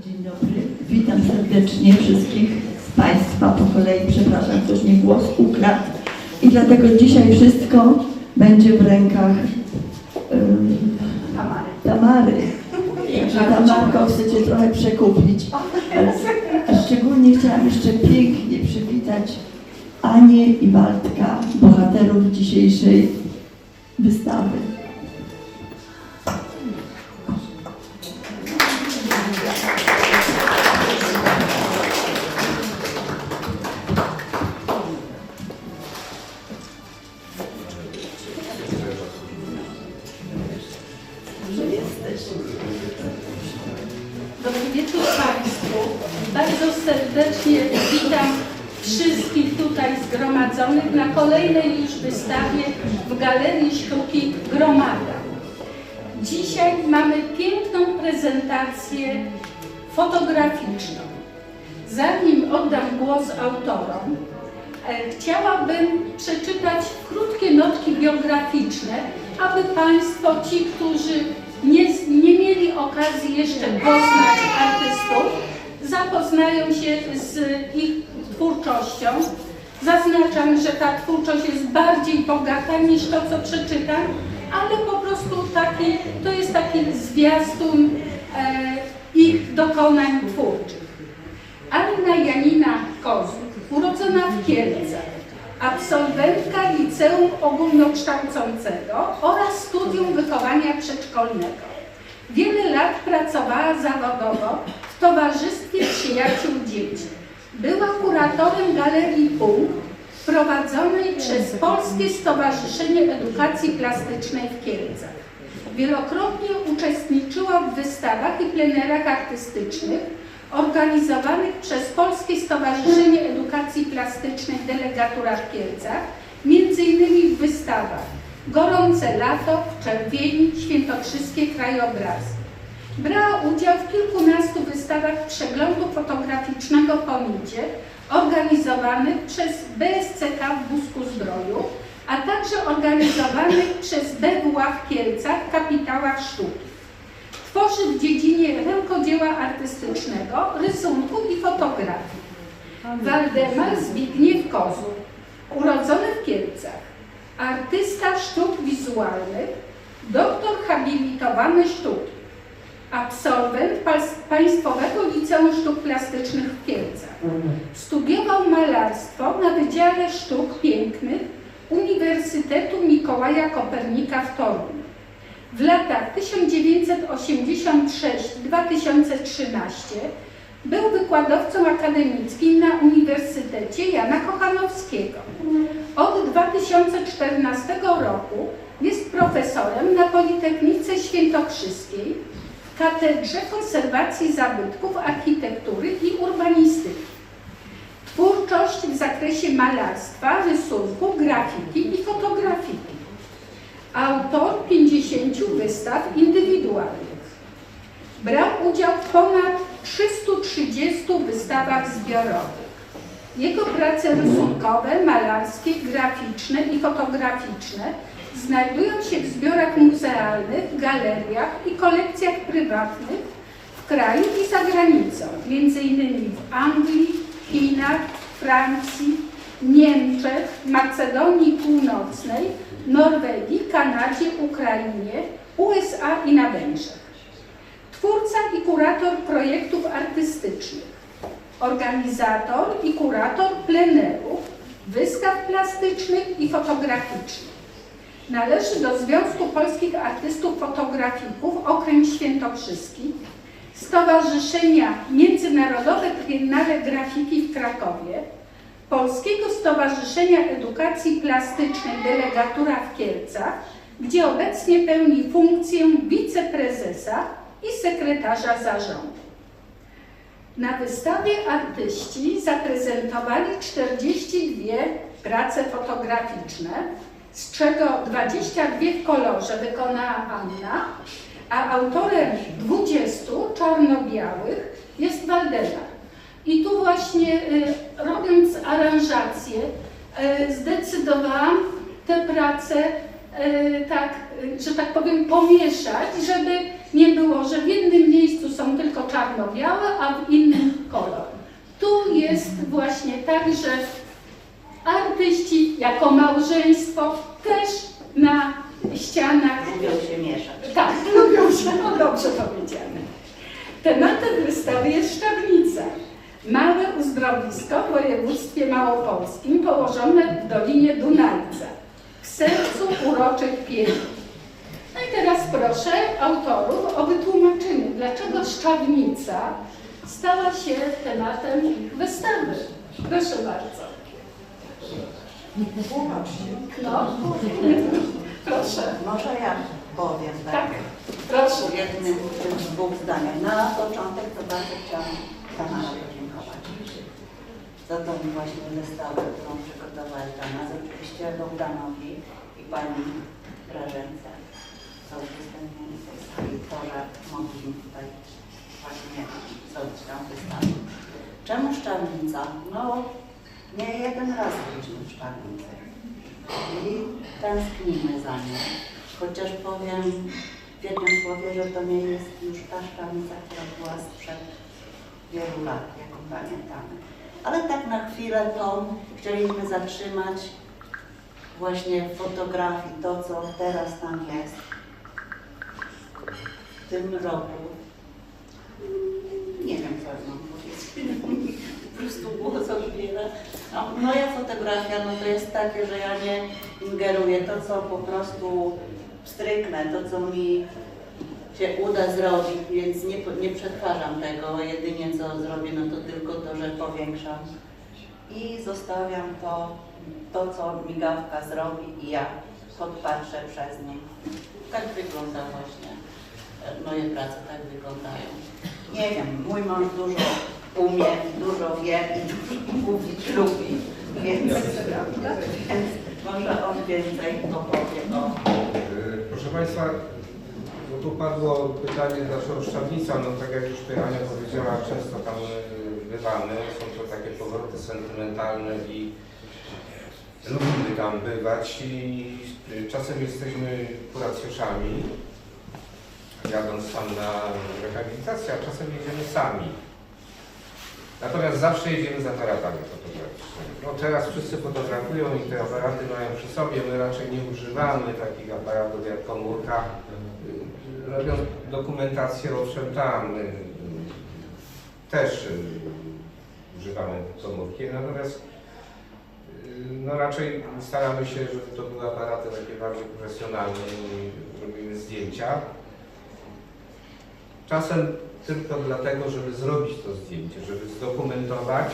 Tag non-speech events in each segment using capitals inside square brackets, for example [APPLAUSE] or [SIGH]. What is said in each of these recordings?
Dzień dobry. Witam serdecznie wszystkich z Państwa po kolei. Przepraszam, ktoś mi głos ukradł. I dlatego dzisiaj wszystko będzie w rękach ym, Tamary. Tamary. Także Tamarko chcecie trochę przekupić. A szczególnie chciałam jeszcze pięknie przywitać Anię i Waldka, bohaterów dzisiejszej wystawy. Dobry wieczór Państwu. Bardzo serdecznie witam wszystkich tutaj zgromadzonych na kolejnej już wystawie w Galerii Sztuki Gromada. Dzisiaj mamy piękną prezentację fotograficzną. Zanim oddam głos autorom, e, chciałabym przeczytać krótkie notki biograficzne, aby Państwo, ci, którzy mieli okazji jeszcze poznać artystów, zapoznają się z ich twórczością. Zaznaczam, że ta twórczość jest bardziej bogata niż to, co przeczytam, ale po prostu taki, to jest taki zwiastun e, ich dokonań twórczych. Anna Janina Kozuk, urodzona w Kielcach, absolwentka liceum ogólnokształcącego oraz studium wychowania przedszkolnego. Wiele lat pracowała zawodowo w Towarzystwie Przyjaciół Dzieci. Była kuratorem Galerii Punkt prowadzonej przez Polskie Stowarzyszenie Edukacji Plastycznej w Kielcach. Wielokrotnie uczestniczyła w wystawach i plenerach artystycznych organizowanych przez Polskie Stowarzyszenie Edukacji Plastycznej Delegatura w Kielcach, między innymi w wystawach Gorące lato, w Czerwieni, Świętokrzyskie krajobrazy. Brała udział w kilkunastu wystawach przeglądu fotograficznego po Midzie, organizowanych przez BSCK w Busku Zdroju, a także organizowanych [LAUGHS] przez BWA w Kielcach, Kapitałach Sztuki. Tworzy w dziedzinie rękodzieła artystycznego, rysunku i fotografii. Waldemar Zbigniew Kozuk, urodzony w Kielcach, artysta sztuk wizualnych, doktor habilitowany sztuki, absolwent Państwowego Liceum Sztuk Plastycznych w Kielcach. Studiował malarstwo na Wydziale Sztuk Pięknych Uniwersytetu Mikołaja Kopernika w Toruniu. W latach 1986-2013 był wykładowcą akademickim na Uniwersytecie Jana Kochanowskiego. Od 2014 roku jest profesorem na Politechnice Świętokrzyskiej w Katedrze Konserwacji Zabytków Architektury i Urbanistyki. Twórczość w zakresie malarstwa, rysunku, grafiki i fotografiki. Autor 50 wystaw indywidualnych. Brał udział w ponad 330 wystawach zbiorowych. Jego prace rysunkowe, malarskie, graficzne i fotograficzne znajdują się w zbiorach muzealnych, galeriach i kolekcjach prywatnych w kraju i za granicą, m.in. w Anglii, Chinach, Francji, Niemczech, Macedonii Północnej, Norwegii, Kanadzie, Ukrainie, USA i na Węgrzech. Twórca i kurator projektów artystycznych, organizator i kurator plenerów, wystaw plastycznych i fotograficznych. Należy do Związku Polskich Artystów Fotografików Okręg Świętokrzyski, Stowarzyszenia Międzynarodowe Triennale Grafiki w Krakowie, Polskiego Stowarzyszenia Edukacji Plastycznej Delegatura w Kielcach, gdzie obecnie pełni funkcję wiceprezesa i sekretarza zarządu. Na wystawie artyści zaprezentowali 42 prace fotograficzne, z czego 22 w kolorze wykonała Anna, a autorem 20 czarno-białych jest Waldemar. I tu właśnie y, robiąc aranżację, y, zdecydowałam te prace y, tak, że tak powiem, pomieszać, żeby nie było, że w jednym miejscu są tylko czarno-białe, a w innym kolor. Tu jest właśnie tak, że artyści jako małżeństwo też na ścianach Lubią się mieszać. tak, [LAUGHS] lubią się, no dobrze powiedziane. Tematem wystawy jest Szczawnica. Małe uzdrowisko w województwie małopolskim położone w Dolinie Dunajca, w sercu uroczych pieni. I teraz proszę autorów o wytłumaczenie, dlaczego Szczawnica stała się tematem ich wystawy. Proszę bardzo. No, proszę. Może ja powiem Tak, tak, proszę. w jednym, w dwóch zdaniach. Na początek to bardzo chciałam Pana podziękować za tą właśnie wystawę, którą przygotowali dla nas. Oczywiście Bogdanowi i Pani Za udostępnienie tej sali, to, że mogliśmy tutaj właśnie zrobić tę wystawę. Czemu Szczawnica? No, nie jeden raz byliśmy w Szczawnicy i tęsknimy za nią. Chociaż powiem w jednym słowie, że to nie jest już ta szczawnica, która była sprzed wielu lat, jaką pamiętamy. Ale tak na chwilę to chcieliśmy zatrzymać właśnie w fotografii to, co teraz tam jest. Tym roku. Nie wiem, co mam powiedzieć. Po prostu głos odbiera. A moja fotografia, no to jest takie, że ja nie ingeruję to, co po prostu stryknę, to, co mi się uda zrobić, więc nie, nie przetwarzam tego. Jedynie co zrobię, no to tylko to, że powiększam i zostawiam to, to co migawka zrobi i ja podpatrzę przez nie. Tak wygląda właśnie. Moje prace tak wyglądają. Nie wiem, mój mąż dużo umie, dużo wie i dużo mówić lubi, więc, więc może on więcej opowie o E, Proszę Państwa, bo tu padło pytanie dlaczego Szczawnica, no tak jak już tutaj Ania powiedziała, często tam e, bywamy, są to takie powroty sentymentalne i lubimy tam bywać i e, czasem jesteśmy kuracjuszami, jadąc tam na rehabilitację, a czasem jedziemy sami. Natomiast zawsze jedziemy z aparatami fotograficznymi. No teraz wszyscy fotografują i te aparaty mają przy sobie, my raczej nie używamy takich aparatów jak komórka. Robiąc dokumentację, owszem tam y, też y, używamy komórki, natomiast y, no raczej staramy się, żeby to były aparaty takie bardziej profesjonalne i robimy zdjęcia. Czasem tylko dlatego, żeby zrobić to zdjęcie, żeby zdokumentować,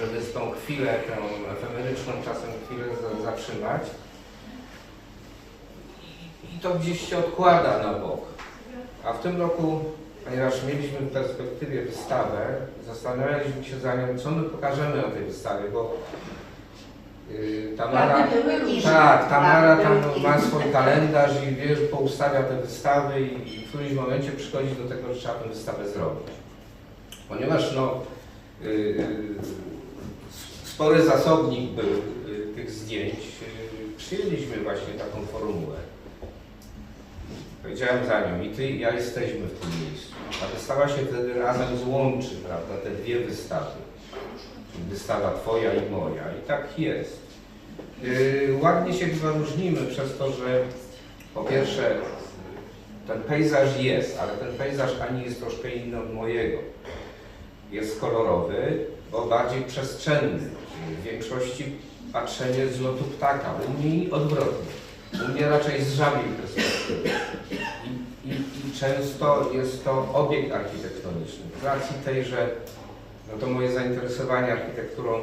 żeby z tą chwilę, tę efemeryczną czasem chwilę za- zatrzymać. I- to gdzieś się odkłada na bok. A w tym roku, ponieważ mieliśmy w perspektywie wystawę, zastanawialiśmy się za nią, co my pokażemy na tej wystawie, bo Tamara... Były różne. Tak, Tamara tam ma swój kalendarz i wiesz, poustawia te wystawy i w którymś momencie przychodzi do tego, że trzeba tę wystawę zrobić. Ponieważ no, yy, spory zasobnik był yy, tych zdjęć, yy, przyjęliśmy właśnie taką formułę. Powiedziałem za nią i ty i ja jesteśmy w tym miejscu. Ta wystawa się wtedy razem złączy, prawda, te dwie wystawy. Wystawa twoja i moja i tak jest. Yy, ładnie się chyba różnimy przez to, że po pierwsze ten pejzaż jest, ale ten pejzaż ani jest troszkę inny od mojego. Jest kolorowy, bo bardziej przestrzenny. W większości patrzenie z lotu ptaka, u mnie odwrotnie. U mnie raczej z żabiej perspektywy. I, i, I często jest to obiekt architektoniczny. Z racji tej, że no to moje zainteresowanie architekturą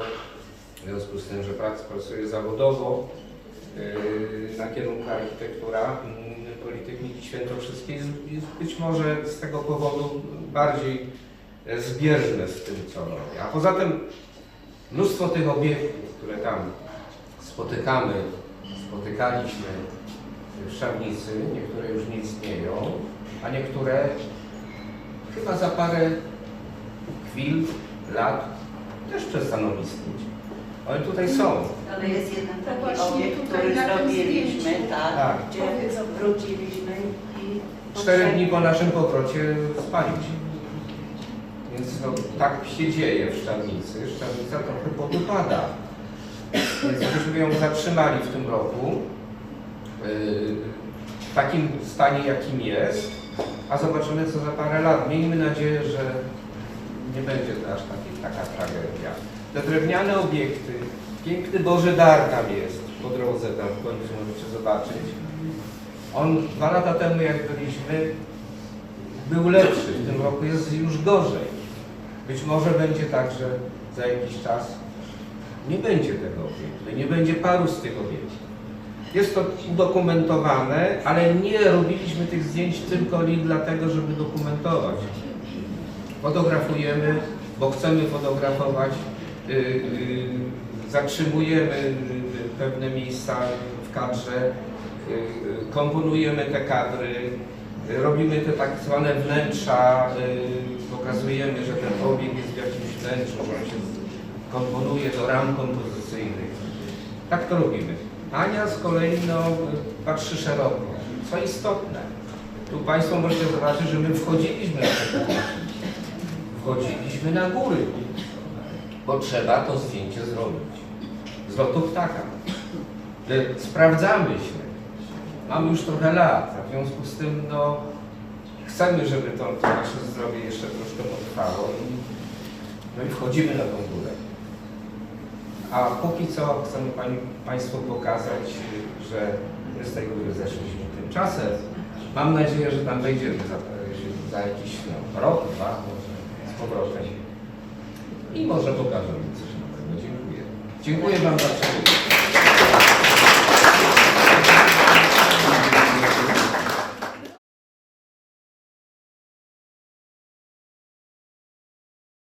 w związku z tym, że prac- pracuję zawodowo yy, na kierunku architektura yy, Politechniki Świętokrzyskiej jest, być może z tego powodu bardziej e, zbieżne z tym, co robię. A poza tym mnóstwo tych obiektów, które tam spotykamy, spotykaliśmy w Szczawnicy, niektóre już nie istnieją, a niektóre chyba za parę chwil, lat też przestaną istnieć. One tutaj są. Ale jest jeden To taki obiekt, tutaj który zrobiliśmy, tak, Tak. gdzie wróciliśmy i cztery dni po naszym powrocie spalił. Więc no, tak się dzieje w Szczawnicy. Szczawnica trochę podupada. Więc myśmy ją zatrzymali w tym roku yy, w takim stanie, jakim jest, a zobaczymy co za parę lat. Miejmy nadzieję, że nie będzie to aż taki, taka tragedia. Te drewniane obiekty, piękny Boży Dar tam jest po drodze, tam w końcu możecie zobaczyć. On dwa lata temu jak byliśmy, był lepszy, w tym roku jest już gorzej. Być może będzie tak, że za jakiś czas nie będzie tego obiektu, nie będzie paru z tych obiektów. Jest to udokumentowane, ale nie robiliśmy tych zdjęć tylko dlatego, żeby dokumentować. Fotografujemy, bo chcemy fotografować, yy, yy, zatrzymujemy yy, pewne miejsca w kadrze, komponujemy te kadry, robimy te tak zwane wnętrza, pokazujemy, że ten obiekt jest w jakimś wnętrzu, on się komponuje do ram kompozycyjnych. Tak to robimy. Ania z kolei no, patrzy szeroko. Co istotne, tu Państwo możecie zobaczyć, że my wchodziliśmy na te góry. Wchodziliśmy na góry, bo trzeba to zdjęcie zrobić. Z lotu ptaka. Sprawdzamy się. Mamy już trochę lat, a w związku z tym no, chcemy, żeby to, to nasze zdrowie jeszcze troszkę potrwało no i wchodzimy na tą górę. A póki co chcemy pani, Państwu pokazać, że my z tego góry zeszliśmy. Tymczasem mam nadzieję, że tam wejdziemy za, za jakiś no, rok, dwa może powrotem. I może pokażemy coś nowego. Dziękuję. Dziękuję Wam przybycie.